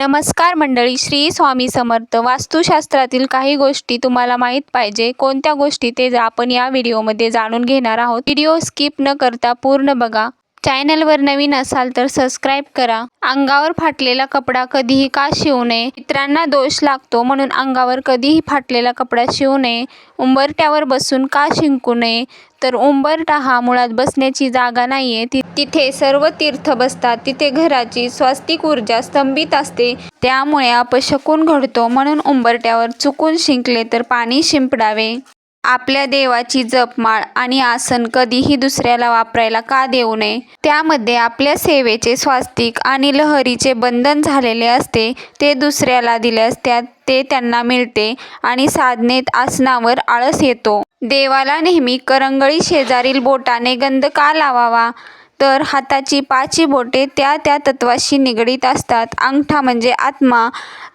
नमस्कार मंडळी श्री स्वामी समर्थ. वास्तुशास्त्रातील काही गोष्टी तुम्हाला माहीत पाहिजे. कोणत्या गोष्टी ते आपण या व्हिडिओमध्ये जाणून घेणार आहोत? व्हिडिओ स्किप न करता पूर्ण बघा. चॅनलवर नवीन असाल तर सबस्क्राईब करा. अंगावर फाटलेला कपडा कधीही का शिवू नये? मित्रांना दोष लागतो म्हणून अंगावर कधीही फाटलेला कपडा शिवू नये. उंबरट्यावर बसून का शिंकू नये? तर उंबरटा हा मुळात बसण्याची जागा नाही आहे ति तिथे सर्व तीर्थ बसतात. तिथे घराची स्वास्तिक ऊर्जा स्तंभित असते. त्यामुळे अपशकून घडतो म्हणून उंबरट्यावर चुकून शिंकले तर पाणी शिंपडावे. आपल्या देवाची जपमाळ आणि आसन कधीही दुसऱ्याला वापरायला का देऊ नये. त्यामध्ये आपल्या सेवेचे स्वास्तिक आणि लहरीचे बंधन झालेले असते ते दुसऱ्याला दिल्यास त्यात ते त्यांना मिळते आणि साधनेत आसनावर आळस येतो. देवाला नेहमी करंगळी शेजारील बोटाने गंध का लावावा? तर हाताची पाची बोटे त्या त्या तत्वाशी निगडीत असतात. अंगठा म्हणजे आत्मा.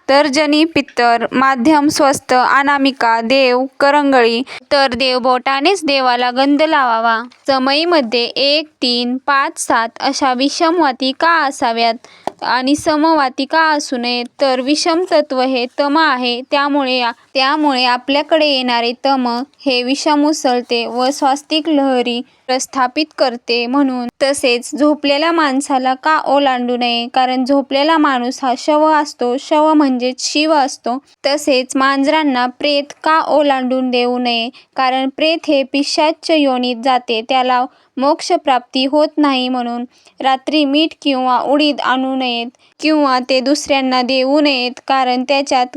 तर्जनी पित्तर माध्यम स्वस्त अनामिका देव करंगळी तर देवबोटानेच देवाला गंध लावावा. समईमध्ये एक तीन पाच सात अशा विषमवाती का असाव्यात? आणि समवाती का असू नये तर विषम तत्व हे तम आहे. त्यामुळे त्यामुळे आपल्याकडे येणारे तम हे विषम उसळते व स्वास्तिक लहरी प्रस्थापित करते म्हणून. तसेच झोपलेल्या माणसाला का ओलांडू नये? कारण झोपलेला माणूस हा शव असतो. शव म्हणजेच शिव असतो. तसेच मांजरांना प्रेत का ओलांडून देऊ नये? कारण प्रेत हे पिशाच्च योनीत जाते त्याला मोक्षप्राप्ती होत नाही म्हणून रात्री मीठ किंवा उडीद आणू नयेत किंवा ते दुसऱ्यांना देऊ नयेत कारण त्याच्यात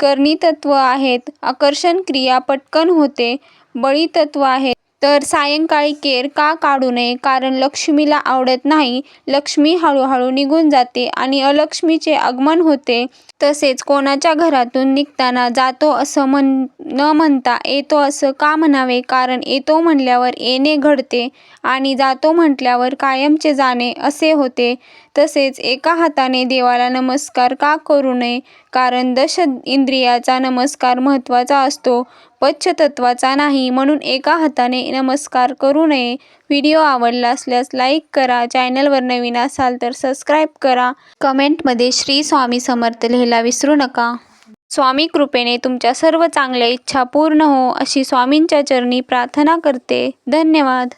करणीतत्व आहेत. आकर्षण क्रिया पटकन होते बळीतत्व आहे तर सायंकाळी केर का काढू नये? कारण लक्ष्मीला आवडत नाही. लक्ष्मी हळूहळू निघून जाते आणि अलक्ष्मीचे आगमन होते. तसेच कोणाच्या घरातून निघताना जातो असं म्हण न म्हणता येतो असं का म्हणावे? कारण येतो म्हणल्यावर येणे घडते आणि जातो म्हटल्यावर कायमचे जाणे असे होते. तसेच एका हाताने देवाला नमस्कार का करू नये? कारण दश इंद्रियाचा नमस्कार महत्त्वाचा असतो. पंचतत्वाचा नाही म्हणून एका हाताने नमस्कार करू नये. व्हिडिओ आवडला असल्यास लाईक करा. चॅनलवर नवीन असाल तर सबस्क्राईब करा. कमेंटमध्ये श्री स्वामी समर्थ लिहायला विसरू नका. स्वामी कृपेने तुमच्या सर्व चांगल्या इच्छा पूर्ण हो अशी स्वामींच्या चरणी प्रार्थना करते. धन्यवाद.